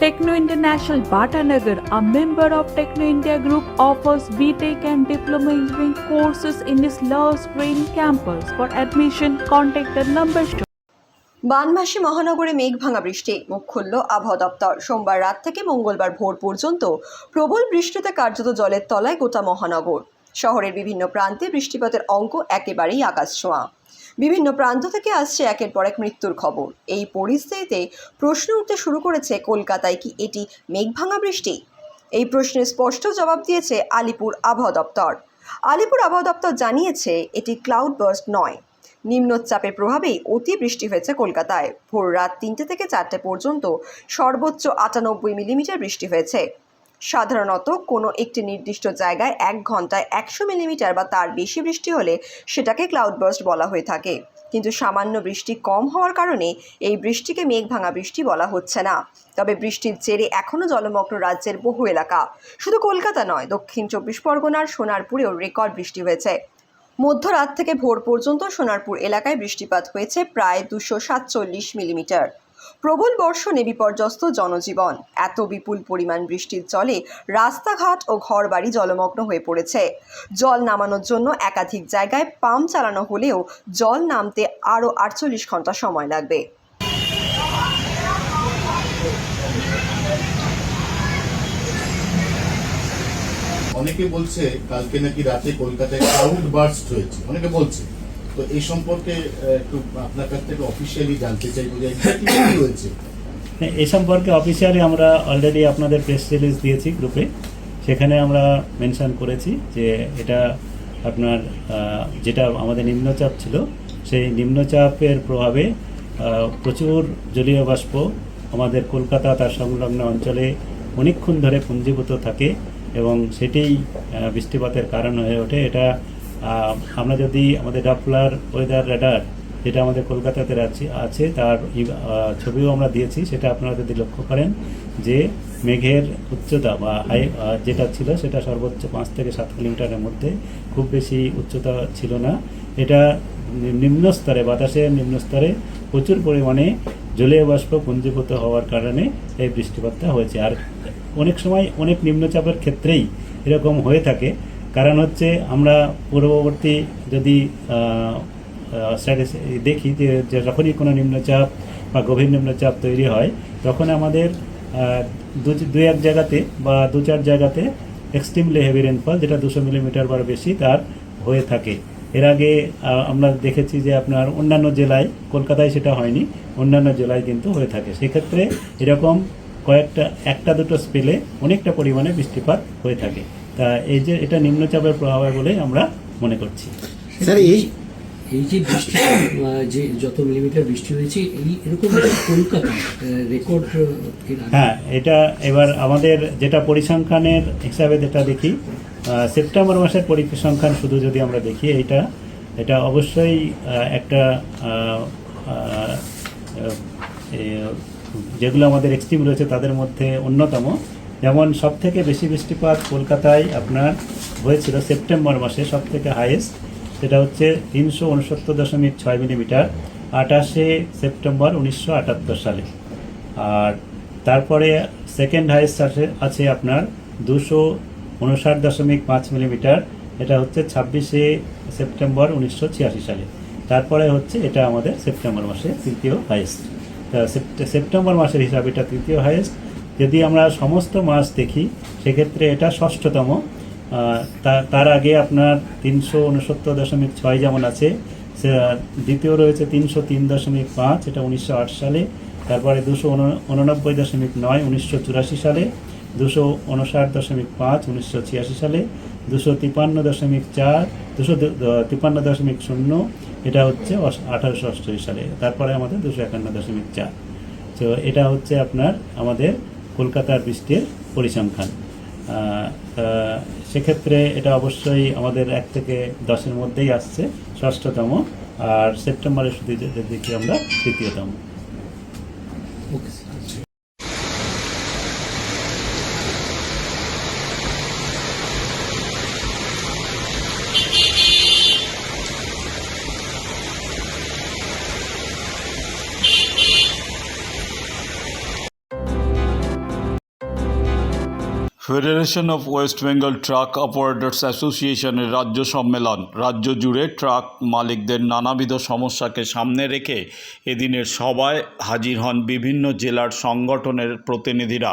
Techno International Bhatanagar, a member of Techno India Group, offers BTEC and Diploma Engineering courses in its Love Green campus. For admission, contact the number shown. বানমাসি মহানগরে মেঘ ভাঙা বৃষ্টি মুখ খুলল আবহাওয়া দপ্তর সোমবার রাত থেকে মঙ্গলবার ভোর পর্যন্ত প্রবল বৃষ্টিতে কার্যত জলের তলায় গোটা মহানগর শহরের বিভিন্ন প্রান্তে বৃষ্টিপাতের অঙ্ক একেবারেই আকাশ ছোঁয়া বিভিন্ন প্রান্ত থেকে আসছে একের পর এক মৃত্যুর খবর। এই পরিস্থিতিতে প্রশ্ন উঠতে শুরু করেছে কলকাতায় কি এটি মেঘভাঙা বৃষ্টি? এই প্রশ্নের স্পষ্ট জবাব দিয়েছে আলিপুর আবহাওয়া দপ্তর। আলিপুর আবহাওয়া দপ্তর জানিয়েছে, এটি ক্লাউড বার্স্ট নয়। নিম্নচাপের প্রভাবেই অতি বৃষ্টি হয়েছে কলকাতায়। ভোর রাত তিনটে থেকে চারটে পর্যন্ত সর্বোচ্চ আটানব্বই মিলিমিটার বৃষ্টি হয়েছে। সাধারণত কোনো একটি নির্দিষ্ট জায়গায় এক ঘন্টায় একশো মিলিমিটার বা তার বেশি বৃষ্টি হলে সেটাকে ক্লাউড বার্স্ট বলা হয়ে থাকে। কিন্তু সামান্য বৃষ্টি কম হওয়ার কারণে এই বৃষ্টিকে মেঘ ভাঙা বৃষ্টি বলা হচ্ছে না। তবে বৃষ্টির জেরে এখনও জলমগ্ন রাজ্যের বহু এলাকা, শুধু কলকাতা নয়, দক্ষিণ চব্বিশ পরগনার সোনারপুরেও রেকর্ড বৃষ্টি হয়েছে। মধ্যরাত থেকে ভোর পর্যন্ত সোনারপুর এলাকায় বৃষ্টিপাত হয়েছে প্রায় দুশো সাতচল্লিশ মিলিমিটার। প্রবল বর্ষণে বিপর্যস্ত জনজীবন। এত বিপুল পরিমাণ বৃষ্টির জলে রাস্তাঘাট ও ঘরবাড়ি জলমগ্ন হয়ে পড়েছে। জল নামানোর জন্য একাধিক জায়গায় পাম্প চালানো হলেও জল নামতে আরও আটচল্লিশ ঘণ্টা সময় লাগবে। অনেকে বলছে, কালকে নাকি রাতে কলকাতায় ক্রাউড বার্স্ট হয়েছে। অনেকে বলছে। তো এই সম্পর্কে একটু আপনার কাছ থেকে অফিসিয়ালি জানতে চাইব যে হ্যাঁ, এ সম্পর্কে অফিসিয়ালি আমরা অলরেডি আপনাদের প্রেস রিলিজ দিয়েছি গ্রুপে সেখানে আমরা মেনশন করেছি যে এটা আপনার যেটা আমাদের নিম্নচাপ ছিল সেই নিম্নচাপের প্রভাবে প্রচুর জলীয় বাষ্প আমাদের কলকাতা তার সংলগ্ন অঞ্চলে অনেকক্ষণ ধরে পুঞ্জীভূত থাকে এবং আহ, বৃষ্টিপাতের কারণ হয়ে ওঠে। এটা আমরা যদি আমাদের ডাপলার ওয়েদার রেডার যেটা আমাদের কলকাতাতে আছে আছে, তার ছবিও আমরা দিয়েছি, সেটা আপনারা যদি লক্ষ্য করেন যে মেঘের উচ্চতা বা হাই যেটা ছিল, সেটা সর্বোচ্চ পাঁচ থেকে সাত কিলোমিটারের মধ্যে খুব বেশি উচ্চতা ছিল না। এটা নিম্ন স্তরে, বাতাসের নিম্ন স্তরে প্রচুর পরিমাণে জলীয় বাষ্প পুঞ্জীভূত হওয়ার কারণে এই বৃষ্টিপাতটা হয়েছে। আর অনেক সময় অনেক নিম্নচাপের ক্ষেত্রেই এরকম হয়ে থাকে। কারণ হচ্ছে আমরা পূর্ববর্তী যদি দেখি যে যখনই কোনো নিম্নচাপ বা গভীর নিম্নচাপ তৈরি হয়, তখন আমাদের দু এক জায়গাতে বা দু চার জায়গাতে এক্সট্রিমলি হেভি রেনফল যেটা দুশো মিলিমিটার বা বেশি তার হয়ে থাকে। এর আগে আমরা দেখেছি যে আপনার অন্যান্য জেলায়, কলকাতায় সেটা হয়নি, অন্যান্য জেলায় কিন্তু হয়ে থাকে। সেক্ষেত্রে এরকম কয়েকটা, একটা দুটো স্পেলে অনেকটা পরিমাণে বৃষ্টিপাত হয়ে থাকে। তা এই যে এটা নিম্নচাপের প্রভাবে বলে আমরা মনে করছি। স্যার এই এই যে বৃষ্টি যে যত মিলিমিটার বৃষ্টি হয়েছে এই এরকম কলকাতা রেকর্ড হ্যাঁ এটা এবার আমাদের যেটা পরিসংখ্যানের হিসাবে যেটা দেখি সেপ্টেম্বর মাসের পরিসংখ্যান শুধু যদি আমরা দেখি এটা এটা অবশ্যই একটা যেগুলো আমাদের এক্সট্রিম রয়েছে তাদের মধ্যে অন্যতম। যেমন সব থেকে বেশি বৃষ্টিপাত কলকাতায় আপনার হয়েছিল সেপ্টেম্বর মাসে সব থেকে হাইয়েস্ট সেটা হচ্ছে তিনশো উনসত্তর দশমিক ছয় মিলিমিটার আঠাশে সেপ্টেম্বর উনিশশো আটাত্তর সালে। আর তারপরে সেকেন্ড হাইয়েস্ট আছে আছে আপনার দুশো উনষাট দশমিক পাঁচ মিলিমিটার এটা হচ্ছে ছাব্বিশে সেপ্টেম্বর উনিশশো ছিয়াশি সালে। তারপরে হচ্ছে এটা আমাদের সেপ্টেম্বর মাসে তৃতীয় হাইয়েস্ট সেপ্টে- সেপ্টেম্বর মাসের হিসাবে এটা তৃতীয় হাইয়েস্ট যদি আমরা সমস্ত মাস দেখি, সেক্ষেত্রে এটা ষষ্ঠতম। তার আগে আপনার তিনশো উনসত্তর দশমিক ছয় যেমন আছে দ্বিতীয় রয়েছে তিনশো তিন দশমিক পাঁচ, এটা উনিশশো আট সালে। তারপরে দুশো উননব্বই দশমিক নয়, উনিশশো চুরাশি সালে। দুশো উনষাট দশমিক পাঁচ, উনিশশো ছিয়াশি সালে। দুশো তিপান্ন দশমিক চার, দুশো তিপান্ন দশমিক শূন্য, এটা হচ্ছে আঠারোশো অষ্টআশি সালে। তারপরে আমাদের দুশো একান্ন দশমিক চার। তো এটা হচ্ছে আপনার, আমাদের কলকাতার বৃষ্টির পরিসংখ্যান সেক্ষেত্রে এটা অবশ্যই আমাদের এক থেকে দশের মধ্যেই আসছে, ষষ্ঠতম, আর সেপ্টেম্বরের শুধু দেখি আমরা তৃতীয়তম। Federation of West Bengal truck operators অ্যাসোসিয়েশনের রাজ্য সম্মেলন। রাজ্য জুড়ে ট্রাক মালিকদের নানাবিধ সমস্যাকে সামনে রেখে এদিনের সভায় হাজির হন বিভিন্ন জেলার সংগঠনের প্রতিনিধিরা।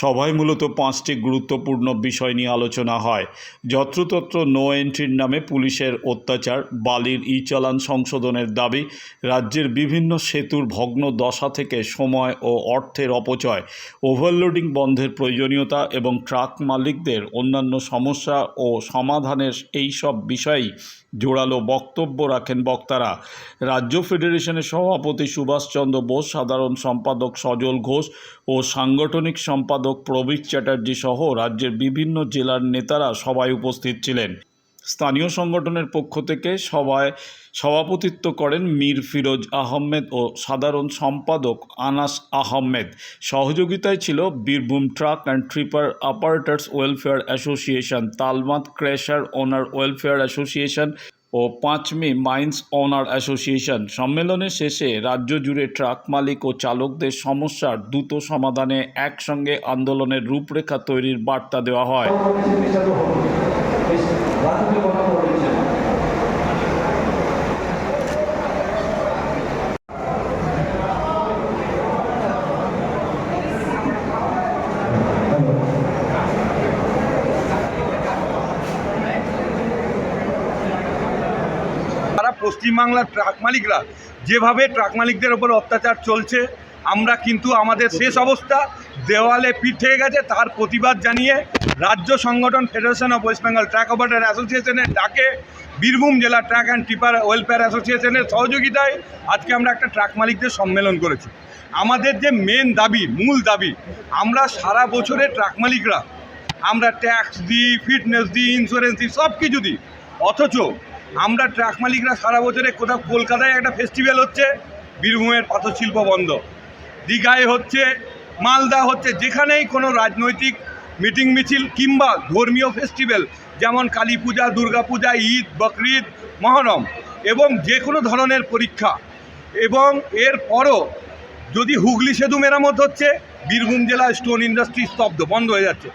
সভায় মূলত পাঁচটি গুরুত্বপূর্ণ বিষয় নিয়ে আলোচনা হয়। যত্রতত্র নো এন্ট্রির নামে পুলিশের অত্যাচার, বালির ই চালান সংশোধনের দাবি, রাজ্যের বিভিন্ন সেতুর ভগ্ন দশা থেকে সময় ও অর্থের অপচয়, ওভারলোডিং বন্ধের প্রয়োজনীয়তা এবং ট্রাক মালিকদের অন্যান্য সমস্যা ও সমাধানের এই সব বিষয়েই জোরালো বক্তব্য রাখেন বক্তারা। রাজ্য ফেডারেশনের সভাপতি সুভাষচন্দ্র বোস, সাধারণ সম্পাদক সজল ঘোষ ও সাংগঠনিক সম্পাদক প্রবীর চ্যাটার্জি সহ রাজ্যের বিভিন্ন জেলার নেতারা সবাই উপস্থিত ছিলেন। স্থানীয় সংগঠনের পক্ষ থেকে সভায় সভাপতিত্ব করেন মীর ফিরোজ আহমেদ ও সাধারণ সম্পাদক আনাস আহমেদ। সহযোগিতায় ছিল Birbhum truck and tipper operators welfare association তালমাত crusher owner welfare association ও পাঁচ মে মাইন্স অনার অ্যাসোসিয়েশন সম্মেলনের শেষে রাজ্য জুড়ে ট্রাক মালিক ও চালকদের সমস্যার দ্রুত সমাধানে একসঙ্গে আন্দোলনের রূপরেখা তৈরির বার্তা দেওয়া হয়। পশ্চিমবাংলার ট্রাক মালিকরা যেভাবে ট্রাক মালিকদের ওপর অত্যাচার চলছে, আমরা কিন্তু আমাদের শেষ অবস্থা, দেওয়ালে পিঠ থেকে গেছে, তার প্রতিবাদ জানিয়ে রাজ্য সংগঠন federation of West Bengal truck operator অ্যাসোসিয়েশনের ডাকে বীরভূম জেলা ট্রাক অ্যান্ড টিপার ওয়েলফেয়ার অ্যাসোসিয়েশনের সহযোগিতায় আজকে আমরা একটা ট্রাক মালিকদের সম্মেলন করেছি। আমাদের যে মেন দাবি, মূল দাবি, আমরা সারা বছরে ট্রাক মালিকরা, আমরা ট্যাক্স দিই ফিটনেস দিই ইন্স্যুরেন্স দিই সব কিছু দিই। অথচ আমরা ট্রাক মালিকরা সারা বছরে কোথাও কলকাতায় একটা ফেস্টিভ্যাল হচ্ছে, বীরভূমের পাথরশিল্প বন্ধ দীঘায় হচ্ছে, মালদা হচ্ছে, যেখানেই কোনো রাজনৈতিক মিটিং মিছিল কিংবা ধর্মীয় ফেস্টিভ্যাল যেমন কালী পূজা, দুর্গা পূজা, ঈদ, বকরিদ, মহরম এবং যে কোনো ধরনের পরীক্ষা। এবং এর পরও যদি হুগলি সেতু মেরামত হচ্ছে, বীরভূম জেলা স্টোন ইন্ডাস্ট্রি স্তব্ধ, বন্ধ হয়ে যাচ্ছে।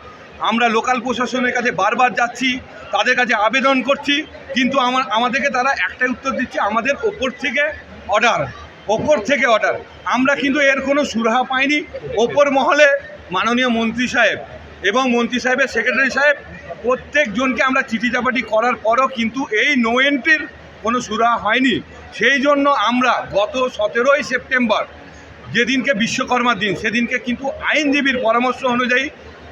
আমরা লোকাল প্রশাসনের কাছে বারবার যাচ্ছি, তাদের কাছে আবেদন করছি, কিন্তু আমার, আমাদেরকে তারা একটাই উত্তর দিচ্ছে, আমাদের ওপর থেকে অর্ডার ওপর থেকে অর্ডার আমরা কিন্তু এর কোনো সুরাহা পাইনি, ওপর মহলে মাননীয় মন্ত্রী সাহেব এবং মন্ত্রী সাহেবের সেক্রেটারি সাহেব, প্রত্যেকজনকে আমরা চিঠি চাপাটি করার পরও কিন্তু এই নো এন্ট্রির কোনো সুরাহা হয়নি। সেই জন্য আমরা গত সতেরোই সেপ্টেম্বর যেদিনকে বিশ্বকর্মার দিন, সেদিনকে কিন্তু আইনজীবীর পরামর্শ অনুযায়ী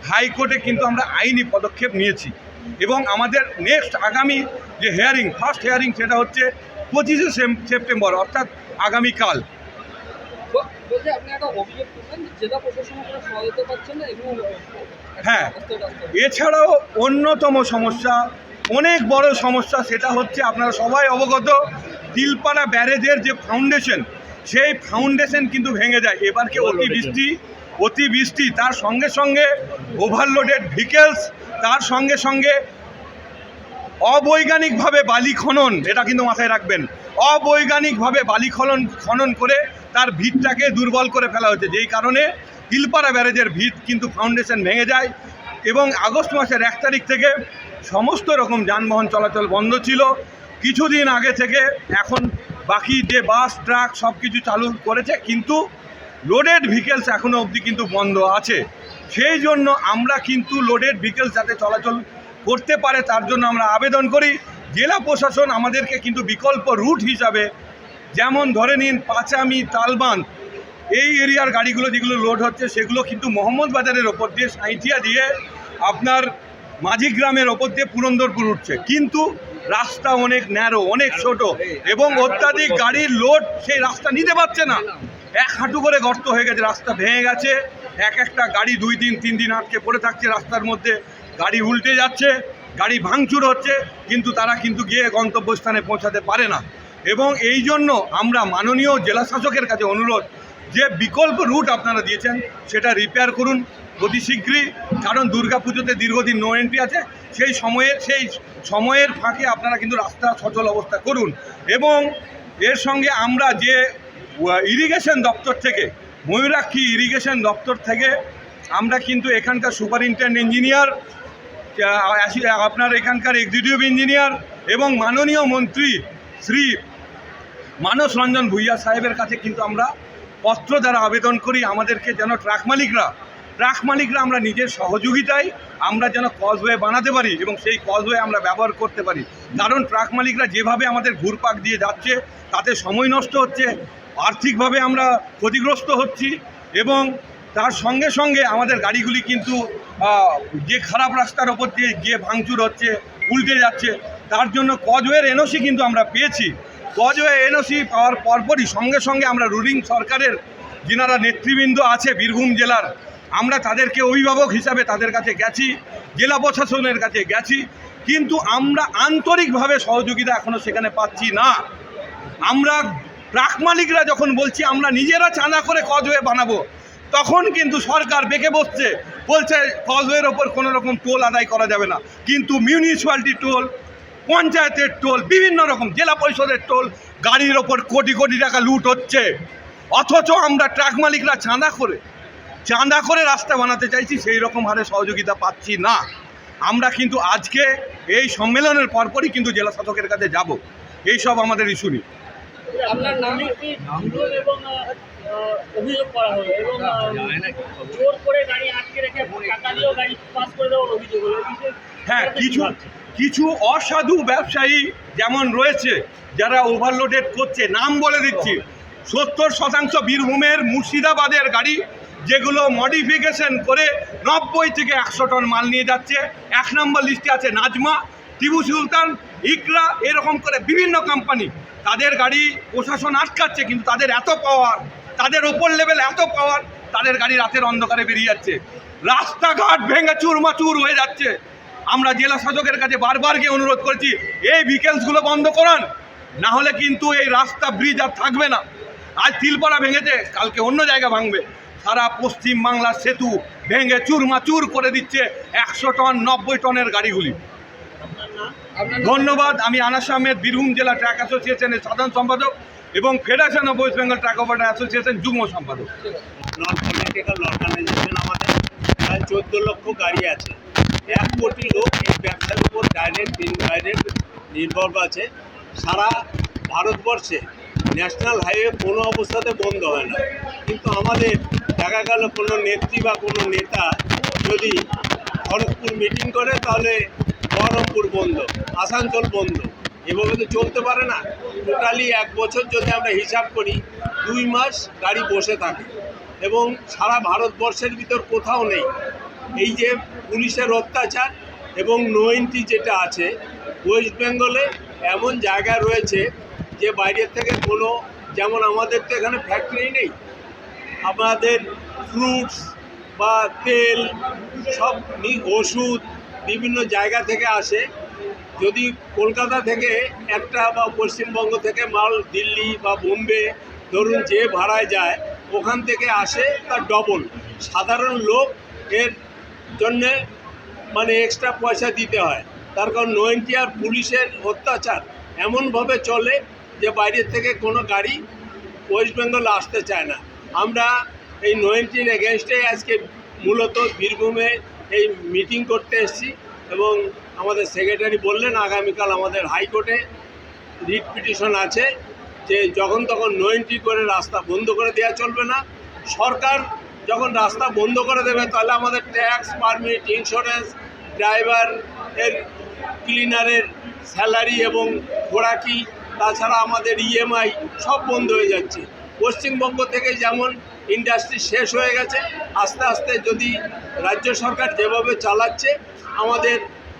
হাইকোর্টে কিন্তু আমরা আইনি পদক্ষেপ নিয়েছি। এবং আমাদের নেক্সট আগামী যে হেয়ারিং ফার্স্ট হেয়ারিং সেটা হচ্ছে পঁচিশে সেপ্টেম্বর অর্থাৎ আগামীকাল। হ্যাঁ। এছাড়াও অন্যতম সমস্যা অনেক বড় সমস্যা সেটা হচ্ছে আপনারা সবাই অবগত তিলপাড়া ব্যারেজের যে ফাউন্ডেশন সেই ফাউন্ডেশন কিন্তু ভেঙে যায়। এবারকে অতিবৃষ্টি অতিবৃষ্টি তার সঙ্গে সঙ্গে ওভারলোডেড ভিকেলস তার সঙ্গে সঙ্গে অবৈজ্ঞানিকভাবে বালি খনন, এটা কিন্তু মাথায় রাখবেন। অবৈজ্ঞানিকভাবে বালি খনন খনন করে তার ভিতটাকে দুর্বল করে ফেলা হয়েছে। যেই কারণে তিলপাড়া ব্যারেজের ভিত কিন্তু ফাউন্ডেশন ভেঙে যায় এবং আগস্ট মাসের এক তারিখ থেকে সমস্ত রকম যানবাহন চলাচল বন্ধ ছিল। কিছুদিন আগে থেকে এখন বাকি যে বাস, ট্রাক সব কিছু চালু করেছে, কিন্তু লোডেড ভিকেলস এখনও অবধি কিন্তু বন্ধ আছে। সেই জন্য আমরা কিন্তু লোডেড ভিকেলস যাতে চলাচল করতে পারে, তার জন্য আমরা আবেদন করি। জেলা প্রশাসন আমাদেরকে কিন্তু বিকল্প রুট হিসাবে যেমন ধরে নিন পাঁচামি তালবান এই এরিয়ার গাড়িগুলো যেগুলো লোড হচ্ছে, সেগুলো কিন্তু মোহাম্মদ বাজারের ওপর দিয়ে সাঁইথিয়া দিয়ে আপনার মাঝি গ্রামের ওপর দিয়ে পুরন্দরপুর উঠছে। কিন্তু রাস্তা অনেক ন্যারো অনেক ছোট এবং অত্যাধিক গাড়ির লোড সেই রাস্তা নিতে পারছে না। এক হাঁটু করে গর্ত হয়ে গেছে, রাস্তা ভেঙে গেছে। এক একটা গাড়ি দুই দিন, তিন দিন আটকে পড়ে থাকছে রাস্তার মধ্যে। গাড়ি উল্টে যাচ্ছে, গাড়ি ভাঙচুর হচ্ছে, কিন্তু তারা কিন্তু গিয়ে গন্তব্যস্থানে পৌঁছাতে পারে না। এবং এই জন্য আমরা মাননীয় জেলা শাসকের কাছে অনুরোধ, যে বিকল্প রুট আপনারা দিয়েছেন, সেটা রিপেয়ার করুন। অতি শীঘ্রই, কারণ দুর্গাপুজোতে দীর্ঘদিন নো এন্ট্রি আছে। সেই সময়ে, সেই সময়ের ফাঁকে আপনারা কিন্তু রাস্তা সচল অবস্থা করুন। এবং এর সঙ্গে আমরা যে ইরিগেশন দপ্তর থেকে, ময়ূরাক্ষী ইরিগেশন দপ্তর থেকে আমরা কিন্তু এখানকার সুপারিনটেন্ডেন্ট ইঞ্জিনিয়ার আপনার এখানকার এক্সিকিউটিভ ইঞ্জিনিয়ার এবং মাননীয় মন্ত্রী শ্রী মানস রঞ্জন ভুইয়া সাহেবের কাছে কিন্তু আমরা পত্র দ্বারা আবেদন করি, আমাদেরকে যেন ট্রাক মালিকরা ট্রাক মালিকরা আমরা নিজের সহযোগিতায় আমরা যেন কজওয়ে বানাতে পারি এবং সেই কজওয়ে আমরা ব্যবহার করতে পারি। কারণ ট্রাক মালিকরা যেভাবে আমাদের ঘুরপাক দিয়ে যাচ্ছে, তাতে সময় নষ্ট হচ্ছে, আর্থিকভাবে আমরা ক্ষতিগ্রস্ত হচ্ছি এবং তার সঙ্গে সঙ্গে আমাদের গাড়িগুলি কিন্তু যে খারাপ রাস্তার ওপর দিয়ে গিয়ে ভাঙচুর হচ্ছে, উল্টে যাচ্ছে, তার জন্য কজওয়ের এনওসি কিন্তু আমরা পেয়েছি। কজওয়ে এনওসি পাওয়ার পরপরই সঙ্গে সঙ্গে আমরা রুলিং সরকারের, যিনারা নেতৃবৃন্দ আছে বীরভূম জেলার আমরা তাদেরকে অভিভাবক হিসাবে তাদের কাছে গেছি, জেলা প্রশাসনের কাছে গেছি, কিন্তু আমরা আন্তরিকভাবে সহযোগিতা এখনও সেখানে পাচ্ছি না। আমরা ট্রাক মালিকরা যখন বলছি, আমরা নিজেরা চাঁদা করে কজওয়ে বানাবো, তখন কিন্তু সরকার বেঁকে বসছে, বলছে কজওয়ের ওপর কোনো রকম টোল আদায় করা যাবে না। কিন্তু মিউনিসিপ্যালিটি টোল পঞ্চায়েতের টোল বিভিন্ন রকম জেলা পরিষদের টোল গাড়ির ওপর কোটি কোটি টাকা লুট হচ্ছে। অথচ আমরা ট্রাক মালিকরা চাঁদা করে চাঁদা করে রাস্তা বানাতে চাইছি সেই রকম হারে সহযোগিতা পাচ্ছি না। আমরা কিন্তু আজকে এই সম্মেলনের পরপরই কিন্তু জেলা শাসকের কাছে যাব। এই সব আমাদের ইস্যু নিয়ে আপনার নাম এবং অভিযোগ করা হলো এবং জোর করে গাড়ি আটকে রেখে টাকা দিয়েও গাড়ি পাস করে দেওয়ার অভিযোগ হলো। এই বিষয়ে হ্যাঁ কিছু কিছু অসাধু ব্যবসায়ী যেমন রয়েছে যারা ওভারলোডেড করছে নাম বলে দিচ্ছি সত্তর শতাংশ বীরভূমের মুর্শিদাবাদের গাড়ি যেগুলো মডিফিকেশন করে নব্বই থেকে একশো টন মাল নিয়ে যাচ্ছে। এক নম্বর লিস্টে আছে নাজমা, টিপু সুলতান, ইকরা, এরকম করে বিভিন্ন কোম্পানি তাদের গাড়ি প্রশাসন আটকাচ্ছে, কিন্তু তাদের এত পাওয়ার তাদের ওপর লেভেল এত পাওয়ার তাদের গাড়ি রাতের অন্ধকারে বেরিয়ে যাচ্ছে। রাস্তাঘাট ভেঙে চুরমাচুর হয়ে যাচ্ছে। আমরা জেলা শাসকের কাছে বারবার গিয়ে অনুরোধ করছি, এই ভিকেলসগুলো বন্ধ করান। না হলে কিন্তু এই রাস্তা ব্রিজ আর থাকবে না। আজ তিলপাড়া ভেঙেছে, কালকে অন্য জায়গা ভাঙবে। সারা পশ্চিম বাংলার সেতু ভেঙে চুরমাচুর করে দিচ্ছে একশো টন নব্বই টনের গাড়িগুলি। ধন্যবাদ আমি আনাস আহমেদ বীরভূম জেলা ট্র্যাক অ্যাসোসিয়েশনের সাধারণ সম্পাদক এবং federation of West Bengal truck operator association যুগ্ম সম্পাদক। নন পলিটিক্যাল অর্গানাইজেশন আমাদের প্রায় চোদ্দ লক্ষ গাড়ি আছে এক কোটি লোক এই ব্যবসার উপর ডাইরেক্ট ইনডাইরেক্ট নির্ভর আছে। সারা ভারতবর্ষে ন্যাশনাল হাইওয়ে কোনো অবস্থাতে বন্ধ হয় না। কিন্তু আমাদের দেখা গেল কোনো নেত্রী বা কোনো নেতা যদি খড়গপুর মিটিং করে, তাহলে বহরমপুর বন্ধ, আসানসোল বন্ধ। এভাবে তো চলতে পারে না। টোটালি এক বছর যদি আমরা হিসাব করি, দুই মাস গাড়ি বসে থাকে। এবং সারা ভারতবর্ষের ভিতর কোথাও নেই। এই যে পুলিশের অত্যাচার এবং নো এন্ট্রি যেটা আছে ওয়েস্ট বেঙ্গলে এমন জায়গা রয়েছে যে বাইরের থেকে কোনো, যেমন আমাদের তো এখানে ফ্যাক্টরি নেই আমাদের ফ্রুটস বা তেল, সব ওষুধ বিভিন্ন জায়গা থেকে আসে। যদি কলকাতা থেকে একটা বা পশ্চিমবঙ্গ থেকে মাল দিল্লি বা বোম্বে, ধরুন যে ভাড়ায় যায়, ওখান থেকে আসে তার ডবল সাধারণ লোক এর জন্যে মানে এক্সট্রা পয়সা দিতে হয়। তার কারণ নো আর পুলিশের অত্যাচার। এমনভাবে চলে যে বাইরের থেকে কোনো গাড়ি ওয়েস্ট বেঙ্গল আসতে চায় না। আমরা এই নো এন্ট্রির এগেনস্টে আজকে মূলত বীরভূমে এই মিটিং করতে এসেছি এবং আমাদের সেক্রেটারি বললেন, আগামীকাল আমাদের হাইকোর্টে রিট পিটিশন আছে যে যখন তখন নো করে রাস্তা বন্ধ করে দেওয়া চলবে না। সরকার যখন রাস্তা বন্ধ করে দেবে, তাহলে আমাদের ট্যাক্স পারমিট, ইন্স্যুরেন্স, ড্রাইভার এর ক্লিনারের স্যালারি এবং খোরাকি তাছাড়া আমাদের ইএমআই সব বন্ধ হয়ে যাচ্ছে। পশ্চিমবঙ্গ থেকে যেমন ইন্ডাস্ট্রি শেষ হয়ে গেছে, আস্তে আস্তে যদি রাজ্য সরকার যেভাবে চালাচ্ছে, আমাদের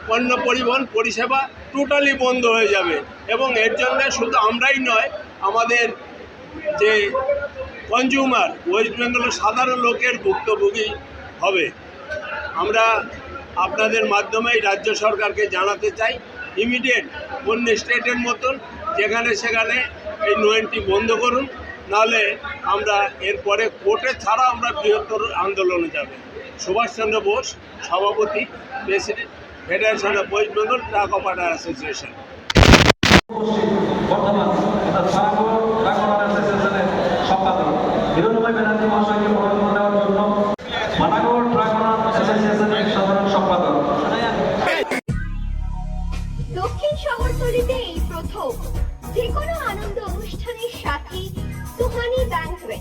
পণ্য পরিবহন পরিষেবা টোটালি বন্ধ হয়ে যাবে। এবং এর জন্য শুধু আমরাই নয়, আমাদের যে কনজিউমার ওয়েস্ট বেঙ্গলের সাধারণ লোকের ভুক্তভোগী হবে। আমরা আপনাদের মাধ্যমেই রাজ্য সরকারকে জানাতে চাই ইমিডিয়েট অন্য স্টেটের মতন, যেখানে সেখানে এই নোয়েন্টি বন্ধ করুন। নাহলে আমরা এরপরে কোর্টে ছাড়া আমরা বৃহত্তর আন্দোলনে যাব। সুভাষচন্দ্র বোস, সভাপতি, president, federation of West Bengal truck operator association. বর্তমান অ্যাসোসিয়েশনের সম্পাদক। হিরণময় ব্যানার্জি মহাশয়কে বক্তব্য দেওয়ার জন্য মানাগড়